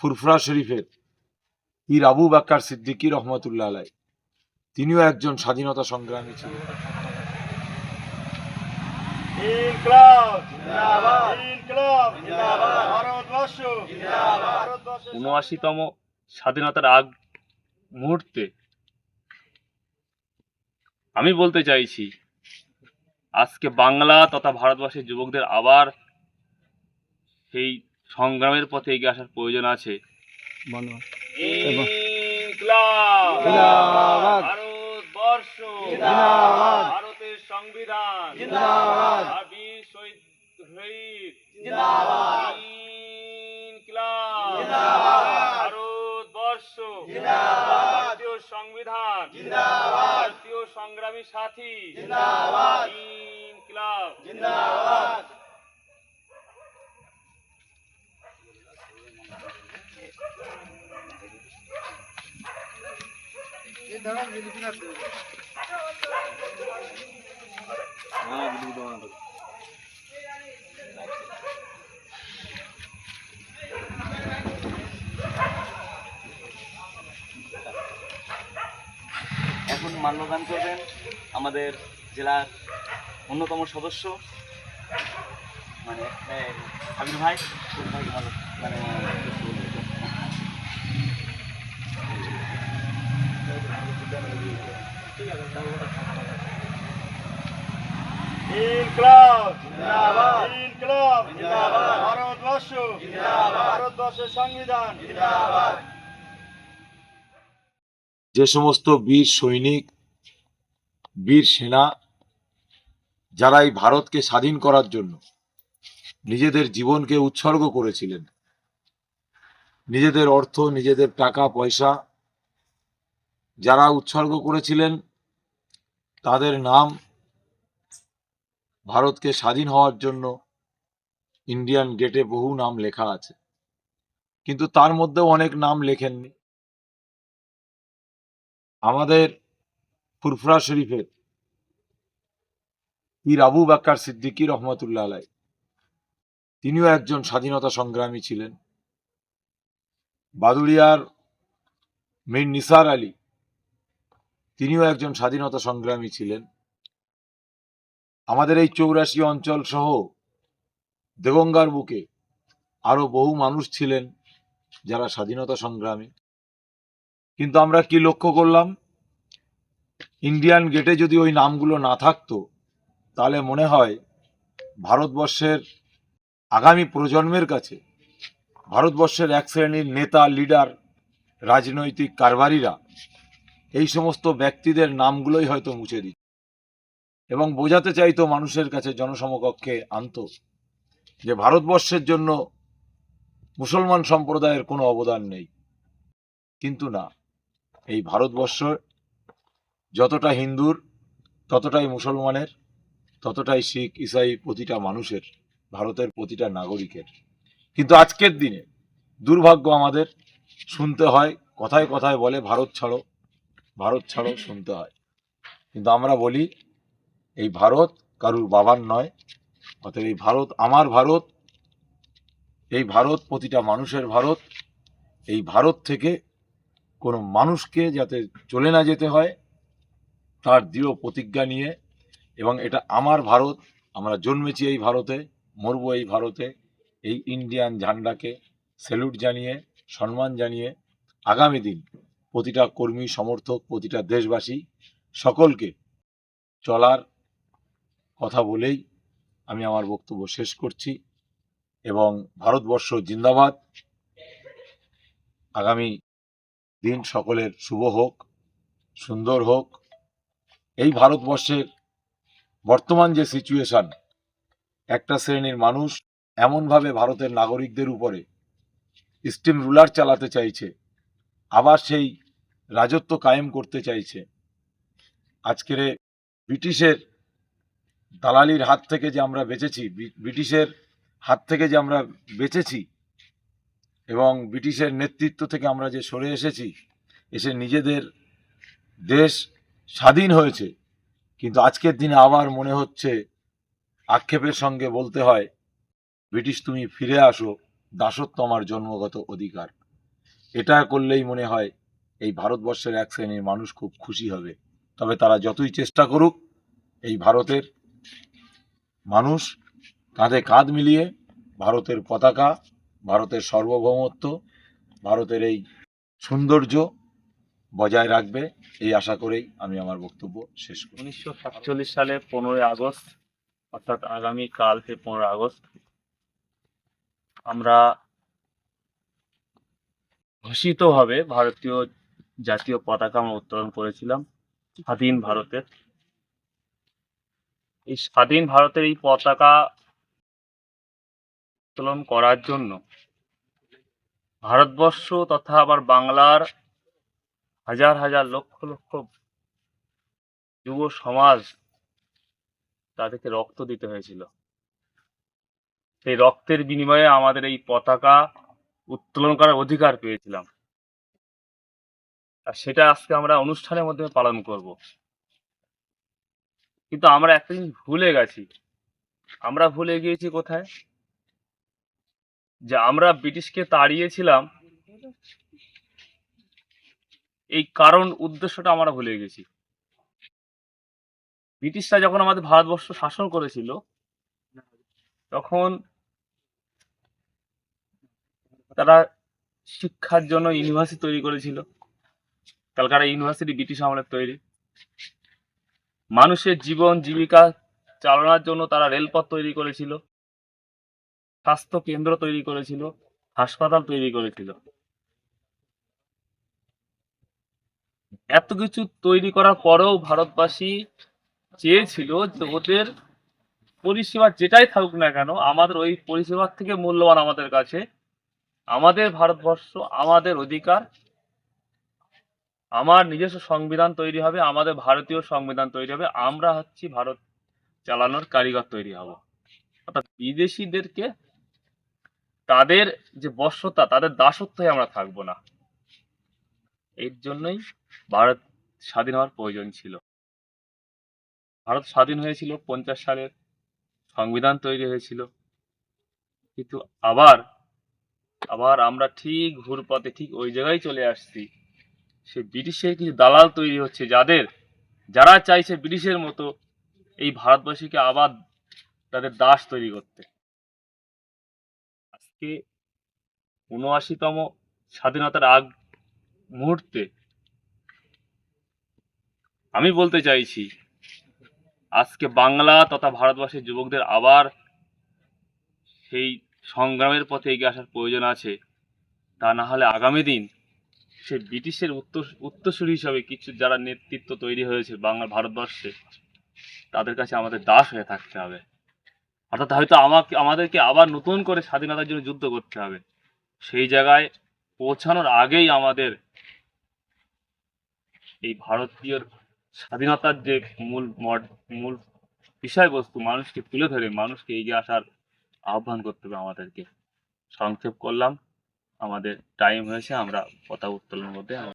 ফুরফুরা শরীফের পীর আবু বাক্কার সিদ্দিকী রহমতুল্লাহ আলাই। তিনিও একজন স্বাধীনতা সংগ্রামী ছিলেন। উনআশিতম স্বাধীনতার আগ মুহূর্তে আমি বলতে চাইছি আজকে বাংলা তথা ভারতবর্ষের যুবকদের আবার সেই সংগ্রামের পথে এগিয়ে আসার প্রয়োজন আছে। ভারতবর্ষ। ভারতের সংবিধান। ভারতবর্ষ। ভারতীয় সংবিধান। ভারতীয় সংগ্রামী সাথী। জিন্দাবাদ এখন মাল্যদান করবেন আমাদের জেলার অন্যতম সদস্য। মানে সাবির ভাই মানে ইনকলাব। ভারতবর্ষ। ভারতবর্ষের সংবিধান। যে সমস্ত বীর সৈনিক বীর সেনা যারা এই ভারতকে স্বাধীন করার জন্য নিজেদের জীবনকে উৎসর্গ করেছিলেন। নিজেদের অর্থ, নিজেদের টাকা, পয়সা যারা উৎসর্গ করেছিলেন, তাদের নাম ভারতকে স্বাধীন হওয়ার জন্য ইন্ডিয়ান গেটে বহু নাম লেখা আছে। কিন্তু তার মধ্যেও অনেক নাম লেখেননি। আমাদের ফুরফুরা শরীফের পীর আবু বাক্কার সিদ্দিকী রহমতুল্লাহ আলাই। তিনিও একজন স্বাধীনতা সংগ্রামী ছিলেন। বাদুড়িয়ার মীর নিসার আলী, তিনিও একজন স্বাধীনতা সংগ্রামী ছিলেন। আমাদের এই চৌরাশি অঞ্চল সহ দেগঙ্গার বুকে আরও বহু মানুষ ছিলেন যারা স্বাধীনতা সংগ্রামী। কিন্তু আমরা কি লক্ষ্য করলাম? ইন্ডিয়ান গেটে যদি ওই নামগুলো না থাকতো তাহলে মনে হয় ভারতবর্ষের আগামী প্রজন্মের কাছে, ভারতবর্ষের এক শ্রেণির নেতা, লিডার, রাজনৈতিক কারবারিরা এই সমস্ত ব্যক্তিদের নামগুলোই হয়তো মুছে দিত এবং বোঝাতে চাইতো মানুষের কাছে, জনসমকক্ষে আনতো যে ভারতবর্ষের জন্য মুসলমান সম্প্রদায়ের কোনো অবদান নেই। কিন্তু না, এই ভারতবর্ষ যতটা হিন্দুর, ততটাই মুসলমানের ততটাই শিখ ইসাই প্রতিটা মানুষের, ভারতের প্রতিটা নাগরিকের। কিন্তু আজকের দিনে দুর্ভাগ্য আমাদের, শুনতে হয়, কথায় কথায় বলে, ভারত ছাড়ো ভারত ছাড়ো, শুনতে হয়। কিন্তু আমরা বলি, এই ভারত কারুর বাবার নয়, অতএব এই ভারত আমার ভারত, এই ভারত প্রতিটা মানুষের ভারত, এই ভারত থেকে কোনো মানুষকে যাতে চলে না যেতে হয়, তার দৃঢ় প্রতিজ্ঞা নিয়ে এবং এটা আমার ভারত, আমরা জন্মেছি এই ভারতে, মরবো এই ভারতে। এই ইন্ডিয়ান ঝান্ডাকে স্যালুট জানিয়ে, সম্মান জানিয়ে আগামী দিন প্রতিটা কর্মী, সমর্থক, প্রতিটা দেশবাসী সকলকে চলার কথা বলেই আমি আমার বক্তব্য শেষ করছি এবং ভারতবর্ষ জিন্দাবাদ। আগামী দিন সকলের শুভ হোক, সুন্দর হোক। এই ভারতবর্ষের বর্তমান যে সিচুয়েশন একটা শ্রেণির মানুষ এমনভাবে ভারতের নাগরিকদের উপরে স্টিম রুলার চালাতে চাইছে, আবার সেই রাজত্ব কায়েম করতে চাইছে। আজকের ব্রিটিশের দালালির হাত থেকে যে আমরা বেঁচেছি ব্রিটিশের হাত থেকে যে আমরা বেঁচেছি এবং ব্রিটিশের নেতৃত্ব থেকে আমরা যে সরে এসেছি, এসে নিজেদের দেশ স্বাধীন হয়েছে কিন্তু আজকের দিনে আবার মনে হচ্ছে আক্ষেপের সঙ্গে বলতে হয়, ব্রিটিশ তুমি ফিরে আসো, দাসত্ব আমার জন্মগত অধিকার। এটা করলেই মনে হয় এই ভারতবর্ষের এক শ্রেণির মানুষ খুব খুশি হবে। তবে তারা যতই চেষ্টা করুক, এই ভারতের মানুষ কাঁধে কাঁধ মিলিয়ে ভারতের পতাকা, ভারতের সার্বভৌমত্ব, ভারতের এই সৌন্দর্য বজায় রাখবে, এই আশা করেই আমি আমার বক্তব্য শেষ করি উনিশশো সাতচল্লিশ সালে পনেরোই আগস্ট, অর্থাৎ আগামী কাল সে পনেরোই আগস্ট, আমরা ঘোষিতভাবে ভারতীয় জাতীয় পতাকা আমরা উত্তোলন করেছিলাম স্বাধীন ভারতের এই স্বাধীন ভারতের এই পতাকা উত্তোলন করার জন্য ভারতবর্ষ তথা আবার বাংলার হাজার হাজার লক্ষ লক্ষ যুব সমাজ তাদেরকে রক্ত দিতে হয়েছিল। সেই রক্তের বিনিময়ে আমাদের এই পতাকা উত্তোলন করার অধিকার পেয়েছিলাম। আর সেটা আজকে আমরা অনুষ্ঠানের মধ্যে পালন করব। কিন্তু আমরা একটা জিনিস ভুলে গেছি। আমরা ভুলে গিয়েছি কোথায়? যে আমরা ব্রিটিশকে তাড়িয়েছিলাম এই কারণ উদ্দেশ্যটা আমরা ভুলে গেছি। ব্রিটিশরা যখন আমাদের ভারতবর্ষ শাসন করেছিল, তখন তারা শিক্ষার জন্য ইউনিভার্সিটি তৈরি করেছিল। ক্যালকাটা ইউনিভার্সিটি ব্রিটিশ আমলের তৈরি। মানুষের জীবন, জীবিকা চালানোর জন্য তারা রেলপথ তৈরি করেছিল। স্বাস্থ্য কেন্দ্র তৈরি করেছিল। হাসপাতাল তৈরি করেছিল। এত কিছু তৈরি করার পরেও ভারতবাসী চেয়েছিল যে ওদের পরিষেবা যেটাই থাকুক না কেন, আমাদের ওই পরিষেবার থেকে মূল্যবান আমাদের কাছে। আমাদের ভারতবর্ষ, আমাদের অধিকার, আমার নিজস্ব সংবিধান তৈরি হবে, আমাদের ভারতীয় সংবিধান তৈরি হবে, আমরা হচ্ছি ভারত চালানোর কারিগর তৈরি হব। অর্থাৎ বিদেশিদেরকে তাদের যে বর্ষতা, তাদের দাসত্বে আমরা থাকব না। এর জন্যই ভারত স্বাধীন হওয়ার প্রয়োজন ছিল। ভারত স্বাধীন হয়েছিল পঞ্চাশ সালের সংবিধান তৈরি হয়েছিল। কিন্তু আবার আবার আমরা ঠিক ঘুরপথে, ঠিক ওই জায়গায় চলে আসছি। সে ব্রিটিশের কিছু দালাল তৈরি হচ্ছে, যাদের, যারা চাইছে ব্রিটিশের মতো এই ভারতবাসীকে আবার তাদের দাস তৈরি করতে। আজকে উনআশিতম স্বাধীনতার আগ মুহূর্তে। আমি বলতে চাইছি, আজকে বাংলা তথা ভারতবর্ষের যুবকদের আবার সেই সংগ্রামের পথে এগিয়ে আসার প্রয়োজন আছে। তা না হলে আগামী দিন সে ব্রিটিশের উত্তর, উত্তরসূরি হিসাবে কিছু যারা নেতৃত্ব তৈরি হয়েছে বাংলা ভারতবর্ষে, তাদের কাছে আমাদের দাস হয়ে থাকতে হবে। অর্থাৎ হয়তো আমাকে, আমাদেরকে আবার নতুন করে স্বাধীনতার জন্য যুদ্ধ করতে হবে। সেই জায়গায় পৌঁছানোর আগেই আমাদের এই ভারতীয় স্বাধীনতার যে মূল মড- মূল বিষয়বস্তু মানুষকে তুলে ধরে, মানুষকে এগিয়ে আসার আহ্বান করতে হবে আমাদেরকে। সংক্ষেপ করলাম, আমাদের টাইম হয়েছে, আমরা কথা উত্তোলনের মধ্যে